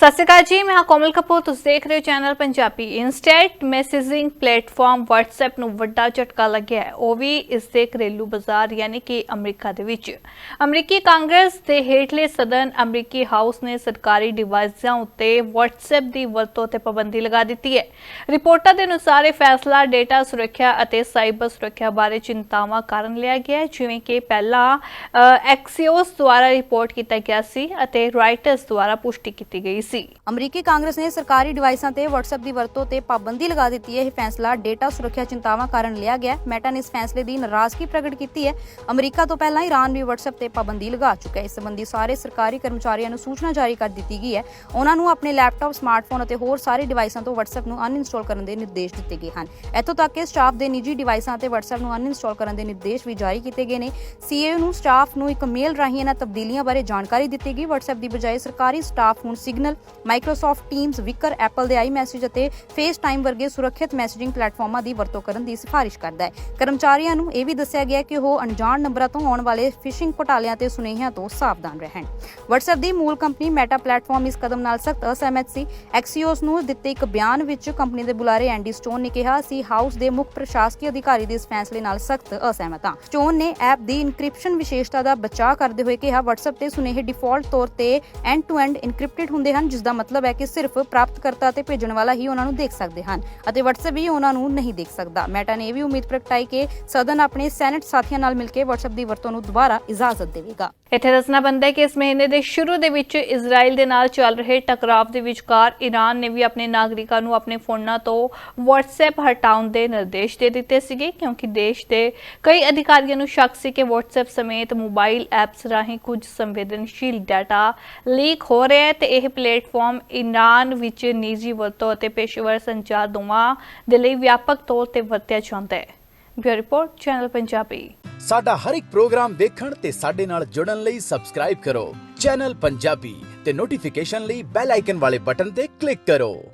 ਸਤਿ ਸ਼੍ਰੀ ਅਕਾਲ ਜੀ, ਮੈਂ ਹਾਂ ਕੋਮਲ ਕਪੂਰ, ਤੁਸੀਂ ਦੇਖ ਰਹੇ ਹੋ channel Punjabi instant messaging platform WhatsApp ਨੂੰ ਵੱਡਾ ਝਟਕਾ ਲੱਗਿਆ ਹੈ। ਉਹ ਵੀ ਇਸ ਦੇ ਘਰੇਲੂ ਬਾਜ਼ਾਰ, ਯਾਨੀ ਕਿ ਅਮਰੀਕਾ ਦੇ ਵਿੱਚ। ਅਮਰੀਕੀ ਕਾਂਗਰਸ ਦੇ ਹੇਠਲੇ ਸਦਨ ਅਮਰੀਕੀ ਹਾਊਸ ਨੇ ਸਰਕਾਰੀ ਡਿਵਾਈਸਾਂ ਉੱਤੇ WhatsApp ਦੀ ਵਰਤੋਂ ਤੇ ਪਾਬੰਦੀ ਲਗਾ ਦਿੱਤੀ ਹੈ। ਰਿਪੋਰਟਾਂ ਦੇ ਅਨੁਸਾਰ ਇਹ ਫੈਸਲਾ ਡੇਟਾ ਸੁਰੱਖਿਆ ਅਤੇ ਸਾਈਬਰ ਸੁਰੱਖਿਆ ਬਾਰੇ ਚਿੰਤਾਵਾਂ ਕਾਰਨ ਲਿਆ ਗਿਆ ਹੈ, ਜਿਵੇਂ ਕਿ ਪਹਿਲਾਂ ਐਕਸੀਓਸ ਦੁਆਰਾ ਰਿਪੋਰਟ ਕੀਤਾ ਗਿਆ ਸੀ ਅਤੇ ਰਾਈਟਰਸ ਦੁਆਰਾ ਪੁਸ਼ਟੀ ਕੀਤੀ ਗਈ ਸੀ। ਅਮਰੀਕੀ ਕਾਂਗਰਸ ਨੇ ਸਰਕਾਰੀ ਡਿਵਾਈਸਾਂ ਤੇ WhatsApp ਦੀ ਵਰਤੋਂ ਤੇ ਪਾਬੰਦੀ ਲਗਾ ਦਿੱਤੀ ਹੈ। ਇਹ ਫੈਸਲਾ ਡੇਟਾ ਸੁਰੱਖਿਆ ਚਿੰਤਾਵਾਂ ਕਾਰਨ ਲਿਆ ਗਿਆ ਹੈ। ਮੈਟਾ ਨੇ ਇਸ ਫੈਸਲੇ ਦੀ ਨਾਰਾਜ਼ਗੀ ਪ੍ਰਗਟ ਕੀਤੀ ਹੈ। ਅਮਰੀਕਾ ਤੋਂ ਪਹਿਲਾਂ ਈਰਾਨ ਵੀ WhatsApp ਤੇ ਪਾਬੰਦੀ ਲਗਾ ਚੁੱਕਾ ਹੈ। ਇਸ ਸੰਬੰਧੀ ਸਾਰੇ ਸਰਕਾਰੀ ਕਰਮਚਾਰੀਆਂ ਨੂੰ ਸੂਚਨਾ ਜਾਰੀ ਕਰ ਦਿੱਤੀ ਗਈ ਹੈ। ਉਹਨਾਂ ਨੂੰ ਆਪਣੇ ਲੈਪਟਾਪ ਸਮਾਰਟਫੋਨ ਅਤੇ ਹੋਰ ਸਾਰੇ ਡਿਵਾਈਸਾਂ ਤੋਂ WhatsApp ਨੂੰ ਅਨਇੰਸਟਾਲ ਕਰਨ ਦੇ ਨਿਰਦੇਸ਼ ਦਿੱਤੇ ਗਏ ਹਨ। ਇੱਥੋਂ ਤੱਕ ਕਿ ਸਟਾਫ ਦੇ ਨਿੱਜੀ ਡਿਵਾਈਸਾਂ ਤੇ WhatsApp ਨੂੰ ਅਨਇੰਸਟਾਲ ਕਰਨ ਦੇ ਨਿਰਦੇਸ਼ ਵੀ ਜਾਰੀ ਕੀਤੇ ਗਏ ਨੇ। ਸੀਏਓ ਨੂੰ ਸਟਾਫ ਨੂੰ ਇੱਕ ਮੇਲ ਰਾਹੀਂ ਇਹਨਾਂ ਤਬਦੀਲੀਆਂ ਬਾਰੇ ਜਾਣਕਾਰੀ ਦਿੱਤੀ ਗਈ। WhatsApp ਦੀ ਬਜਾਏ ਸਰਕਾਰੀ ਸਟਾਫ ਹੁਣ Signal Microsoft Teams Wickr Apple ਦੇ ਆਈ ਮੈਸੇਜ ਅਤੇ ਫੇਸ ਟਾਈਮ ਵਰਗੇ ਸੁਰੱਖਿਅਤ ਮੈਸੇਜਿੰਗ ਪਲੇਟਫਾਰਮਾਂ ਦੀ ਵਰਤੋਂ ਕਰਨ ਦੀ ਸਿਫਾਰਿਸ਼ ਕਰਦਾ ਹੈ। ਕਰਮਚਾਰੀਆਂ ਨੂੰ ਇਹ ਵੀ ਦੱਸਿਆ ਗਿਆ ਕਿ ਉਹ ਅਣਜਾਣ ਨੰਬਰਾਂ ਤੋਂ ਆਉਣ ਵਾਲੇ ਫਿਸ਼ਿੰਗ ਘੁਟਾਲਿਆਂ ਤੇ ਸੁਨੇਹਿਆਂ ਤੋਂ ਸਾਵਧਾਨ ਰਹਿਣ। WhatsApp ਦੀ ਮੂਲ ਕੰਪਨੀ ਮੈਟਾ ਪਲੇਟਫਾਰਮ ਇਸ ਕਦਮ ਨਾਲ ਸਖਤ ਅਸਹਿਮਤ ਸੀ ਐਕਸੀਓਸ ਨੂੰ ਦਿੱਤੇ ਇੱਕ ਬਿਆਨ ਵਿੱਚ ਕੰਪਨੀ ਦੇ ਬੁਲਾਰੇ ਐਂਡੀ ਸਟੋਨ ਨੇ ਕਿਹਾ ਸੀ ਹਾਊਸ ਦੇ ਮੁੱਖ ਪ੍ਰਸ਼ਾਸਕੀ ਅਧਿਕਾਰੀ ਦੇ ਇਸ ਫੈਸਲੇ ਨਾਲ ਸਖਤ ਅਸਹਿਮਤ ਹਾਂ। ਸਟੋਨ ਨੇ ਐਪ ਦੀ ਇਨਕ੍ਰਿਪਸ਼ਨ ਵਿਸ਼ੇਸ਼ਤਾ ਦਾ ਬਚਾਅ ਕਰਦੇ ਹੋਏ ਕਿਹਾ, WhatsApp ਤੇ ਸੁਨੇਹੇ ਡਿਫਾਲਟ ਤੌਰ ਤੇ ਐਂਡ ਟੂ ਐਂਡ ਇਨਕ੍ਰਿਪਟਡ ਹੁੰਦੇ ਹਨ ਜਿਸ ਦਾ ਮਤਲਬ ਹੈ ਕਿ ਸਿਰਫ ਪ੍ਰਾਪਤਕਰਤਾ ਤੇ ਭੇਜਣ ਵਾਲਾ ਹੀ ਉਹਨਾਂ ਨੂੰ ਦੇਖ ਸਕਦੇ ਹਨ ਅਤੇ WhatsApp ਵੀ ਉਹਨਾਂ ਨੂੰ ਨਹੀਂ ਦੇਖ ਸਕਦਾ। ਮੈਟਾ ਨੇ ਇਹ ਵੀ ਉਮੀਦ ਪ੍ਰਗਟਾਈ ਕਿ ਸਦਨ ਆਪਣੇ ਸੈਨੇਟ ਸਾਥੀਆਂ ਨਾਲ ਮਿਲ ਕੇ WhatsApp ਦੀ ਵਰਤੋਂ ਨੂੰ ਦੁਬਾਰਾ ਇਜਾਜ਼ਤ ਦੇਵੇਗਾ। ਇੱਥੇ ਦੱਸਣਾ ਬੰਦਾ ਹੈ ਕਿ ਇਸ ਮਹੀਨੇ ਦੇ ਸ਼ੁਰੂ ਦੇ ਵਿੱਚ ਇਜ਼ਰਾਈਲ ਦੇ ਨਾਲ ਚੱਲ ਰਹੇ ਟਕਰਾਵ ਦੇ ਵਿਚਕਾਰ ਈਰਾਨ ਨੇ ਵੀ ਆਪਣੇ ਨਾਗਰਿਕਾਂ ਨੂੰ ਆਪਣੇ ਫੋਨਾਂ ਤੋਂ WhatsApp ਹਟਾਉਣ ਦੇ ਨਿਰਦੇਸ਼ ਦੇ ਦਿੱਤੇ ਸੀਗੇ, ਕਿਉਂਕਿ ਦੇਸ਼ ਦੇ ਕਈ ਅਧਿਕਾਰੀਆਂ ਨੂੰ ਸ਼ੱਕ ਸੀ ਕਿ WhatsApp ਸਮੇਤ ਮੋਬਾਈਲ ਐਪਸ ਰਾਹੀਂ ਕੁਝ ਸੰਵੇਦਨਸ਼ੀਲ ਡਾਟਾ ਲੀਕ ਹੋ ਰਿਹਾ ਹੈ ਤੇ ਇਹ ਪਲੇਟ ਪਲੇਟਫਾਰਮ ਈਰਾਨ ਵਿੱਚ ਨਿੱਜੀ ਵਰਤੋਂ ਅਤੇ ਪੇਸ਼ੇਵਰ ਸੰਚਾਰ ਦੋਵਾਂ ਦੇ ਲਈ ਵਿਆਪਕ ਤੌਰ ਤੇ ਵਰਤਿਆ ਜਾਂਦਾ ਹੈ। Bureau report, channel Punjabi. ਸਾਡਾ ਹਰ ਇੱਕ ਪ੍ਰੋਗਰਾਮ ਦੇਖਣ ਤੇ ਸਾਡੇ ਨਾਲ ਜੁੜਨ ਲਈ ਸਬਸਕ੍ਰਾਈਬ ਕਰੋ। ਚੈਨਲ ਪੰਜਾਬੀ ਤੇ ਨੋਟੀਫਿਕੇਸ਼ਨ ਲਈ ਬੈਲ ਆਈਕਨ ਵਾਲੇ ਬਟਨ ਤੇ ਕਲਿੱਕ ਕਰੋ।